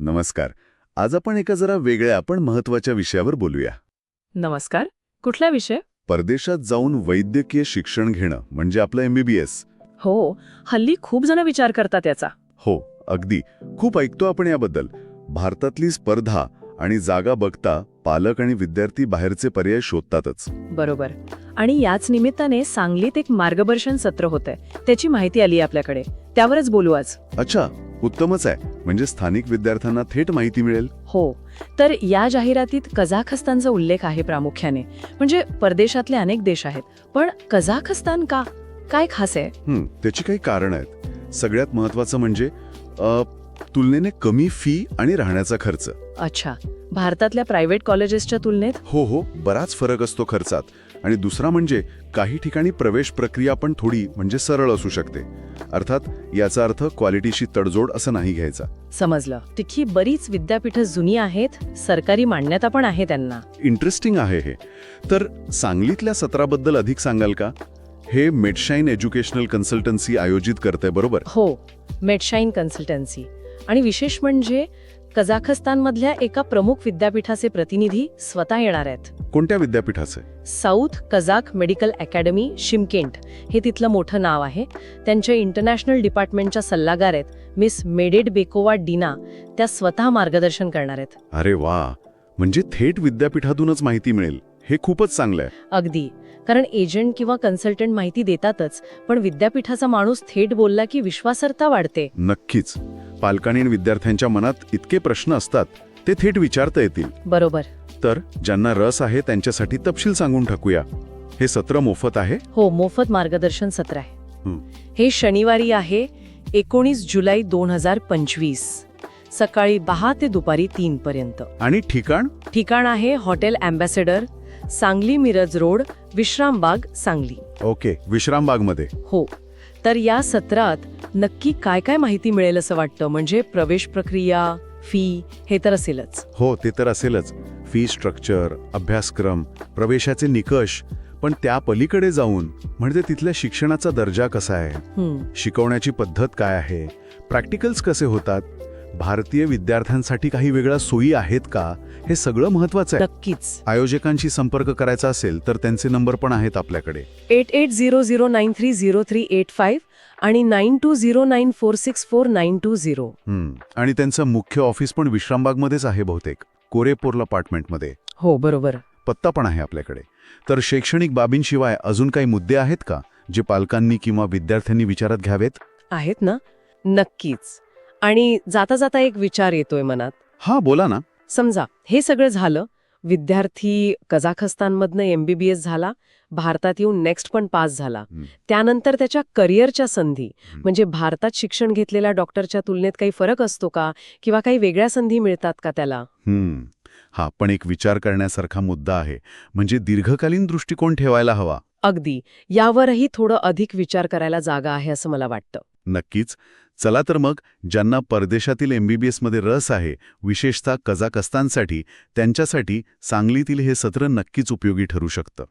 नमस्कार. आज आपण एका जरा वेगळ्या पण महत्त्वाच्या विषयावर बोलूया. नमस्कार. कुठला विषय? परदेशात जाऊन वैद्यकीय शिक्षण घेणं म्हणजे आपलं एमबीबीएस हो. हल्ली खूप जण विचार करतात याचा. हो अगदी. खूप ऐकतो आपण याबद्दल. भारतातली स्पर्धा आणि जागा बघता पालक आणि विद्यार्थी बाहेरचे पर्याय शोधतातच. बरोबर. आणि याच निमित्ताने सांगलीत एक मार्गदर्शन सत्र होतंय. त्याची माहिती आली आपल्याकडे. त्यावरच बोलू आज. अच्छा उत्तमच आहे. म्हणजे स्थानिक विद्यार्थ्यांना थेट माहिती मिळेल? हो. तर या जाहिरातीत कझाखस्तानचा उल्लेख आहे प्रामुख्याने. म्हणजे परदेशातले अनेक देश आहेत. पण कझाखस्तान का? काय खास आहे? त्याची काही कारण आहेत. सगळ्यात महत्वाचं म्हणजे तुलनेने कमी फी आणि राहण्याचा खर्च. अच्छा. भारतातल्या प्रायव्हेट कॉलेजेसच्या तुलनेत? हो हो. बराच फरक असतो खर्चात. आणि दुसरा म्हणजे काही ठिकाणी प्रवेश प्रक्रिया पण थोडी म्हणजे सरळ असू शकते. अर्थात याचा अर्थ क्वालिटीशी तडजोड असं नाही घ्यायचा. समजलं. तिथली बरीच विद्यापीठं जुनी आहेत सरकारी मान्यता पण आहे त्यांना. इंटरेस्टिंग आहे हे. तर सांगलीतल्या सत्राबद्दल अधिक सांगाल का? हे मेडशाईन एज्युकेशनल कन्सल्टन्सी आयोजित करते बरोबर? हो. Medshine consultancy. आणि विशेष म्हणजे कझाखस्तानमधल्या एका प्रमुख विद्यापीठाचे प्रतिनिधी स्वतः येणार आहेत. कोणत्या विद्यापीठाचे? South Kazakh medical academy Shymkent हे तिथलं मोठं नाव आहे. त्यांच्या इंटरनॅशनल डिपार्टमेंटच्या सल्लागार आहेत मिस मेडेड बेकोवा डीना. त्या स्वतः मार्गदर्शन करणार आहेत. अरे वा! म्हणजे थेट विद्यापीठातूनच माहिती मिळेल. हे खूपच चांगलं आहे. अगदी. कारण एजंट किंवा कन्सल्टंट माहिती देतातच पण विद्यापीठाचा माणूस थेट बोलला की विश्वासार्हता वाढते. नक्कीच. पालकांनी विद्यार्थ्यांच्या मनात इतके प्रश्न असतात ते थेट विचारता येतील. बरोबर. तर ज्यांना रस आहे त्यांच्यासाठी तपशील सांगून टाकूया हे सत्र मोफत आहे? हो मोफत मार्गदर्शन सत्र आहे. हं. शनिवारी आहे एकोणीस जुलै दोन हजार पंचवीस. सकाळी दहा ते दुपारी तीन पर्यंत. आणि ठिकाण? ठिकाण आहे hotel Ambassador Sangli Miraj road Vishrambag Sangli. Okay विश्रामबागमध्ये. हो. तर या सत्रात नक्की काय काय माहिती मिळेल असं वाटतं? म्हणजे प्रवेश प्रक्रिया फी हे तर असेलच. हो ते तर असेलच. फी स्ट्रक्चर अभ्यासक्रम प्रवेशाचे निकष पण त्या पलीकडे जाऊन म्हणजे तिथल्या शिक्षणाचा दर्जा कसा आहे? शिकवण्याची पद्धत काय आहे? प्रॅक्टिकल्स कसे होतात? भारतीय विद्यार्थ्यांसाठी काही वेगळ्या सोयी आहेत का? हे सगळं महत्वाचं आहे. नक्कीच. आयोजकांशी संपर्क करायचा असेल तर त्यांचे नंबर पण आहेत आपल्याकडे. Eight eight zero zero nine three zero three eight five आणि nine two zero nine four six four nine two zero. आणि त्यांचं मुख्य ऑफिस पण विश्रामबागमध्येच आहे बहुतेक कोरेपोर्ल अपार्टमेंटमध्ये. हो बरोबर. पत्ता पण आहे आपल्याकडे. तर शैक्षणिक बाबींशिवाय अजून काही मुद्दे आहेत का जे पालकांनी किंवा विद्यार्थ्यांनी विचारात घ्यावेत? आहेत ना? नक्कीच. आणि जाता जाता एक विचार येतोय मनात. हा बोला ना. समजा हे सगळं झालं विद्यार्थी कझाखस्तानमधनं एमबीबीएस झाला भारतात येऊन नेक्स्ट पण पास झाला. त्यानंतर त्याच्या करिअरच्या संधी. म्हणजे भारतात शिक्षण घेतलेल्या डॉक्टरच्या तुलनेत काही फरक असतो का? किंवा काही वेगळ्या संधी मिळतात का त्याला? हम्म. हा पण एक विचार करण्यासारखा मुद्दा आहे. म्हणजे दीर्घकालीन दृष्टिकोन ठेवायला हवा. अगदी. यावरही थोडं अधिक विचार करायला जागा आहे असं मला वाटतं. नक्कीच. चला तर मग ज्यांना परदेशातील एमबीबीएसमध्ये रस आहे विशेषतः कझाकस्तानसाठी त्यांच्यासाठी सांगलीतील हे सत्र नक्कीच उपयोगी ठरू शकतं.